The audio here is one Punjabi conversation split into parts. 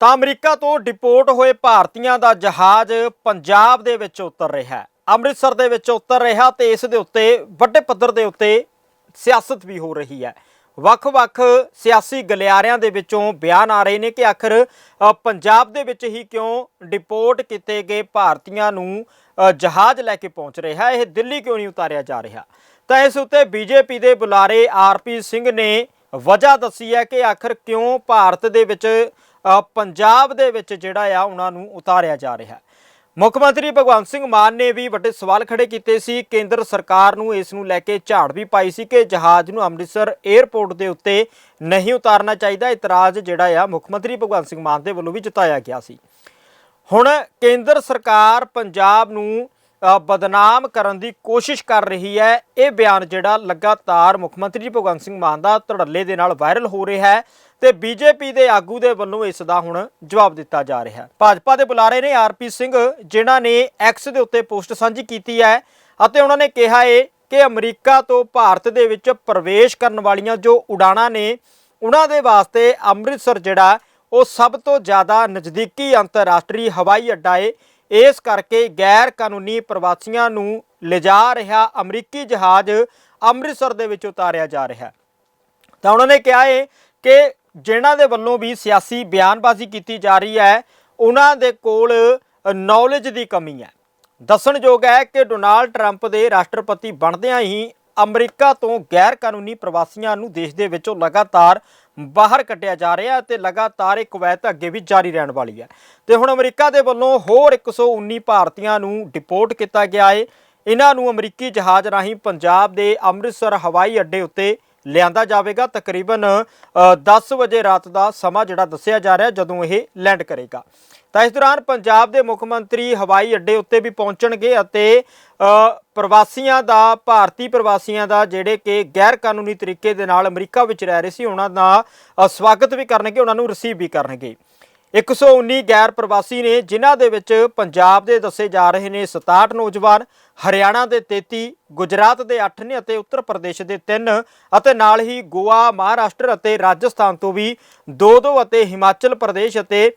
ਤਾਂ ਅਮਰੀਕਾ ਤੋਂ ਡਿਪੋਰਟ ਹੋਏ ਭਾਰਤੀਆਂ ਦਾ ਜਹਾਜ਼ ਪੰਜਾਬ ਦੇ ਵਿੱਚ ਉਤਰ ਰਿਹਾ ਹੈ। ਅੰਮ੍ਰਿਤਸਰ ਦੇ ਵਿੱਚ ਉਤਰ ਰਿਹਾ ਤੇ ਇਸ ਦੇ ਉੱਤੇ, ਵੱਡੇ ਪੱਧਰ ਦੇ ਉੱਤੇ ਸਿਆਸਤ ਵੀ ਹੋ ਰਹੀ ਹੈ। ਵੱਖ-ਵੱਖ ਸਿਆਸੀ ਗਲਿਆਰਿਆਂ ਦੇ ਵਿੱਚੋਂ ਬਿਆਨ ਆ ਰਹੇ ਨੇ ਕਿ ਆਖਰ ਪੰਜਾਬ ਦੇ ਵਿੱਚ ਹੀ ਕਿਉਂ ਡਿਪੋਰਟ ਕੀਤੇ ਗਏ ਭਾਰਤੀਆਂ ਨੂੰ ਜਹਾਜ਼ ਲੈ ਕੇ ਪਹੁੰਚ ਰਿਹਾ ਇਹ ਦਿੱਲੀ ਕਿਉਂ ਨਹੀਂ ਉਤਾਰਿਆ ਜਾ ਰਿਹਾ? ਤਾਂ ਇਸ ਉੱਤੇ ਬੀਜੇਪੀ ਦੇ ਬੁਲਾਰੇ ਆਰਪੀ ਸਿੰਘ ਨੇ ਵਜ੍ਹਾ ਦੱਸੀ ਹੈ ਕਿ ਆਖਰ ਕਿਉਂ ਭਾਰਤ ਦੇ ਵਿੱਚ ਪੰਜਾਬ ਦੇ ਵਿੱਚ ਜਿਹੜਾ ਆ, ਉਹਨਾਂ ਨੂੰ ਉਤਾਰਿਆ ਜਾ ਰਿਹਾ ਮੁੱਖ ਮੰਤਰੀ ਭਗਵੰਤ ਸਿੰਘ ਮਾਨ ਨੇ ਵੀ ਵੱਡੇ ਸਵਾਲ ਖੜੇ ਕੀਤੇ ਸੀ। ਕੇਂਦਰ ਸਰਕਾਰ ਨੂੰ ਇਸ ਨੂੰ ਲੈ ਕੇ ਝਾੜ ਵੀ ਪਾਈ ਸੀ ਕਿ ਜਹਾਜ਼ ਨੂੰ ਅੰਮ੍ਰਿਤਸਰ 에ਅਰਪੋਰਟ ਦੇ ਉੱਤੇ ਨਹੀਂ ਉਤਾਰਨਾ ਚਾਹੀਦਾ। ਇਤਰਾਜ਼ ਜਿਹੜਾ ਆ, ਮੁੱਖ ਮੰਤਰੀ ਭਗਵੰਤ ਸਿੰਘ ਮਾਨ ਦੇ ਵੱਲੋਂ ਵੀ ਜਤਾਇਆ ਗਿਆ ਸੀ। ਹੁਣ ਕੇਂਦਰ ਸਰਕਾਰ ਪੰਜਾਬ ਨੂੰ ਬਦਨਾਮ ਕਰਨ ਦੀ ਕੋਸ਼ਿਸ਼ ਕਰ ਰਹੀ ਹੈ। ਇਹ ਬਿਆਨ ਜਿਹੜਾ ਲਗਾਤਾਰ ਮੁੱਖ ਮੰਤਰੀ ਭਗਵੰਤ ਸਿੰਘ ਮਾਨ ਦਾ ਧੜੱਲੇ ਦੇ ਨਾਲ ਵਾਇਰਲ ਹੋ ਰਿਹਾ ਹੈ ਤੇ ਬੀਜੇਪੀ ਦੇ ਆਗੂ ਦੇ ਵੱਲੋਂ ਇਸ ਦਾ ਹੁਣ ਜਵਾਬ ਦਿੱਤਾ ਜਾ ਰਿਹਾ ਹੈ। ਭਾਜਪਾ ਦੇ ਬੁਲਾਰੇ ਨੇ ਆਰਪੀ ਸਿੰਘ, ਜਿਨ੍ਹਾਂ ਨੇ ਐਕਸ ਦੇ ਉੱਤੇ ਪੋਸਟ ਸਾਂਝੀ ਕੀਤੀ ਹੈ ਅਤੇ ਉਹਨਾਂ ਨੇ ਕਿਹਾ ਹੈ ਕਿ ਅਮਰੀਕਾ ਤੋਂ ਭਾਰਤ ਦੇ ਵਿੱਚ ਪ੍ਰਵੇਸ਼ ਕਰਨ ਵਾਲੀਆਂ ਜੋ ਉਡਾਣਾਂ ਨੇ, ਉਹਨਾਂ ਦੇ ਵਾਸਤੇ ਅੰਮ੍ਰਿਤਸਰ ਜਿਹੜਾ, ਉਹ ਸਭ ਤੋਂ ਜ਼ਿਆਦਾ ਨਜ਼ਦੀਕੀ ਅੰਤਰਰਾਸ਼ਟਰੀ ਹਵਾਈ ਅੱਡਾ ਏ। ਇਸ ਕਰਕੇ ਗੈਰ ਕਾਨੂੰਨੀ ਪ੍ਰਵਾਸੀਆਂ ਨੂੰ ਲਿਜਾ ਰਿਹਾ ਅਮਰੀਕੀ ਜਹਾਜ਼ ਅੰਮ੍ਰਿਤਸਰ ਦੇ ਵਿੱਚ ਉਤਾਰਿਆ ਜਾ ਰਿਹਾ ਤਾਂ ਉਹਨਾਂ ਨੇ ਕਿਹਾ ਹੈ ਕਿ ਜਿਨ੍ਹਾਂ ਦੇ ਵੱਲੋਂ ਵੀ ਸਿਆਸੀ ਬਿਆਨਬਾਜ਼ੀ ਕੀਤੀ ਜਾ ਰਹੀ ਹੈ, ਉਹਨਾਂ ਦੇ ਕੋਲ ਨੌਲੇਜ ਦੀ ਕਮੀ ਹੈ। ਦੱਸਣਯੋਗ ਹੈ ਕਿ ਡੋਨਾਲਡ ਟਰੰਪ ਦੇ ਰਾਸ਼ਟਰਪਤੀ ਬਣਦਿਆਂ ਹੀ ਅਮਰੀਕਾ ਤੋਂ ਗੈਰ ਕਾਨੂੰਨੀ ਪ੍ਰਵਾਸੀਆਂ ਨੂੰ ਦੇਸ਼ ਦੇ ਵਿੱਚੋਂ ਲਗਾਤਾਰ ਬਾਹਰ ਕੱਢਿਆ ਜਾ ਰਿਹਾ ਹੈ ਤੇ ਲਗਾਤਾਰ ਇਹ ਕਵਾਇਤ ਅੱਗੇ ਵੀ ਜਾਰੀ ਰਹਿਣ ਵਾਲੀ ਹੈ। ਤੇ ਹੁਣ ਅਮਰੀਕਾ ਦੇ ਵੱਲੋਂ ਹੋਰ 119 ਭਾਰਤੀਆਂ ਨੂੰ ਡਿਪੋਰਟ ਕੀਤਾ ਗਿਆ ਹੈ। ਇਹਨਾਂ ਨੂੰ ਅਮਰੀਕੀ ਜਹਾਜ਼ ਰਾਹੀਂ ਪੰਜਾਬ ਦੇ ਅੰਮ੍ਰਿਤਸਰ ਹਵਾਈ ਅੱਡੇ ਉੱਤੇ ਲਿਆਂਦਾ ਜਾਵੇਗਾ। ਤਕਰੀਬਨ ਅ, 10 ਵਜੇ ਰਾਤ ਦਾ ਸਮਾਂ ਜਿਹੜਾ ਦੱਸਿਆ ਜਾ ਰਿਹਾ ਜਦੋਂ ਇਹ ਲੈਂਡ ਕਰੇਗਾ। ਤਾਂ ਇਸ ਦੌਰਾਨ ਪੰਜਾਬ ਦੇ ਮੁੱਖ ਮੰਤਰੀ ਹਵਾਈ ਅੱਡੇ ਉੱਤੇ ਵੀ ਪਹੁੰਚਣਗੇ ਅਤੇ ਪ੍ਰਵਾਸੀਆਂ ਦਾ ਭਾਰਤੀ ਪ੍ਰਵਾਸੀਆਂ ਦਾ ਜਿਹੜੇ ਕਿ ਗੈਰ ਕਾਨੂੰਨੀ ਤਰੀਕੇ ਦੇ ਨਾਲ ਅਮਰੀਕਾ ਵਿੱਚ ਰਹਿ ਰਹੇ ਸੀ ਉਹਨਾਂ ਦਾ ਸਵਾਗਤ ਵੀ ਕਰਨਗੇ ਉਹਨਾਂ ਨੂੰ ਰਿਸੀਵ ਵੀ ਕਰਨਗੇ। 119 ਗੈਰ ਪ੍ਰਵਾਸੀ ਨੇ, ਜਿਨ੍ਹਾਂ ਦੇ ਵਿੱਚ ਪੰਜਾਬ ਦੇ ਦੱਸੇ ਜਾ ਰਹੇ ਨੇ 67 ਨੌਜਵਾਨ, ਹਰਿਆਣਾ ਦੇ 33 ਗੁਜਰਾਤ ਦੇ 8 ਨੇ ਅਤੇ ਉੱਤਰ ਪ੍ਰਦੇਸ਼ ਦੇ 3 ਅਤੇ ਨਾਲ ਹੀ ਗੋਆ, ਮਹਾਰਾਸ਼ਟਰ ਅਤੇ ਰਾਜਸਥਾਨ ਤੋਂ ਵੀ 2-2 ਅਤੇ ਹਿਮਾਚਲ ਪ੍ਰਦੇਸ਼ ਅਤੇ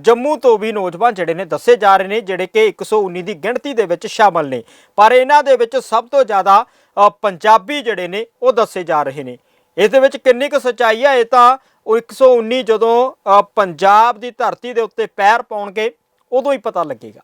ਜੰਮੂ ਤੋਂ ਵੀ ਨੌਜਵਾਨ ਜਿਹੜੇ ਨੇ ਦੱਸੇ ਜਾ ਰਹੇ ਨੇ, ਜਿਹੜੇ ਕਿ 119 ਦੀ ਗਿਣਤੀ ਦੇ ਵਿੱਚ ਸ਼ਾਮਲ ਨੇ। ਪਰ ਇਹਨਾਂ ਦੇ ਵਿੱਚ ਸਭ ਤੋਂ ਜ਼ਿਆਦਾ ਪੰਜਾਬੀ ਜਿਹੜੇ ਨੇ ਉਹ ਦੱਸੇ ਜਾ ਰਹੇ ਨੇ। ਇਸ ਦੇ ਵਿੱਚ ਕਿੰਨੀ ਕੁ ਸੱਚਾਈ ਹੈ ਇਹ ਤਾਂ ਉਹ 119 ਜਦੋਂ ਪੰਜਾਬ ਦੀ ਧਰਤੀ ਦੇ ਉੱਤੇ ਪੈਰ ਪਾਉਣਗੇ ਉਦੋਂ ਹੀ ਪਤਾ ਲੱਗੇਗਾ।